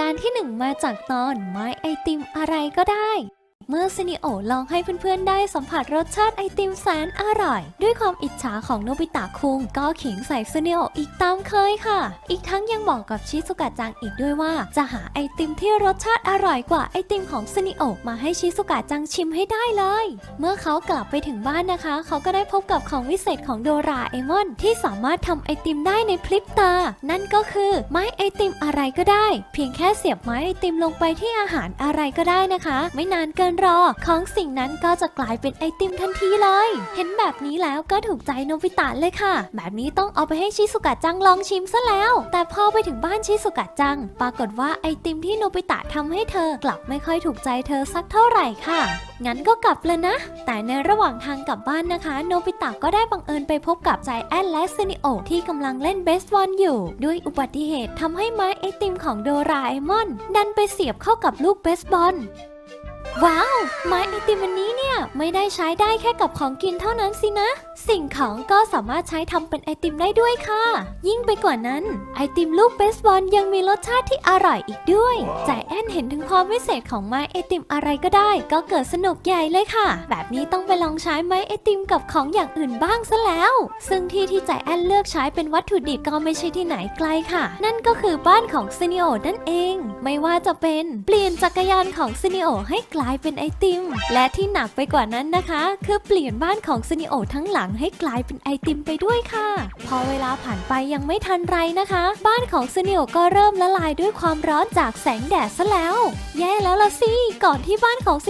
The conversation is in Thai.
การที่หนึ่งมาจากตอนไม้ไอติมอะไรก็ได้ เมื่อซินิโอลองให้เพื่อนๆได้สัมผัสรสชาติไอติมแสนอร่อย ด้วยความอิจฉาของโนบิตะคุงก็ขิงใส่ซินิโออีกตามเคยค่ะ อีกทั้งยังบอกกับชิซุกะจังอีกด้วยว่า จะหาไอติมที่รสชาติอร่อยกว่าไอติมของซินิโอมาให้ชิซุกะจังชิมให้ได้เลย เมื่อเขากลับไปถึงบ้านนะคะ เขาก็ได้พบกับของวิเศษของโดราเอมอนที่สามารถทำไอติมได้ในพริบตา นั่นก็คือไม้ไอติมอะไรก็ได้ เพียงแค่เสียบไม้ไอติมลงไปที่อาหารอะไรก็ได้นะคะ ไม่นานเกินรอของสิ่งนั้นก็จะกลายเป็นไอติมทันทีเลย เห็นแบบนี้แล้วก็ถูกใจโนบิตะเลยค่ะ แบบนี้ต้องเอาไปให้ชิสุกะจังลองชิมซะแล้ว แต่พอไปถึงบ้านชิสุกะจัง ปรากฏว่าไอติมที่โนบิตะทำให้เธอกลับไม่ค่อยถูกใจเธอสักเท่าไหร่ค่ะงั้นก็กลับเลยนะ แต่ในระหว่างทางกลับบ้านนะคะ โนบิตะก็ได้บังเอิญไปพบกับใจแอนและเซนิโอที่กำลังเล่นเบสบอลอยู่ ด้วยอุบัติเหตุทำให้ไม้ไอติมของโดราเอมอน ดันไปเสียบเข้ากับลูกเบสบอล ว้าว ไม้ไอติมอันนี้เนี่ยไม่ได้ใช้ได้แค่กับของกินเท่านั้นสินะ สิ่งของก็สามารถใช้ทำเป็นไอติมได้ด้วยค่ะ ยิ่งไปกว่านั้น ไอติมลูกเบสบอลยังมีรสชาติที่อร่อยอีกด้วยใจแอนเห็นถึงความพิเศษของไม้ไอติมอะไรก็ได้ ก็เกิดสนุกใหญ่เลยค่ะ แบบนี้ต้องไปลองใช้ไม้ไอติมกับของอย่างอื่นบ้างซะแล้ว ซึ่งที่ที่ใจแอนเลือกใช้เป็นวัตถุดิบก็ไม่ใช่ที่ไหนไกลค่ะ นั่นก็คือบ้านของซินิโอนั่นเอง ไม่ว่าจะเป็นเปลี่ยนจักรยานของซินิโอให้กลายเป็นไอติม และที่หนักไปกว่านั้นนะคะ คือเปลี่ยนบ้านของซินิโอทั้งหลังให้กลายเป็นไอติมไปด้วยค่ะ พอเวลาผ่านไปยังไม่ทันไรนะคะ บ้านของซินิโอก็เริ่มละลายด้วยความร้อนจากแสงแดดซะแล้ว แย่แล้วละสิ ก่อนที่บ้านของซิ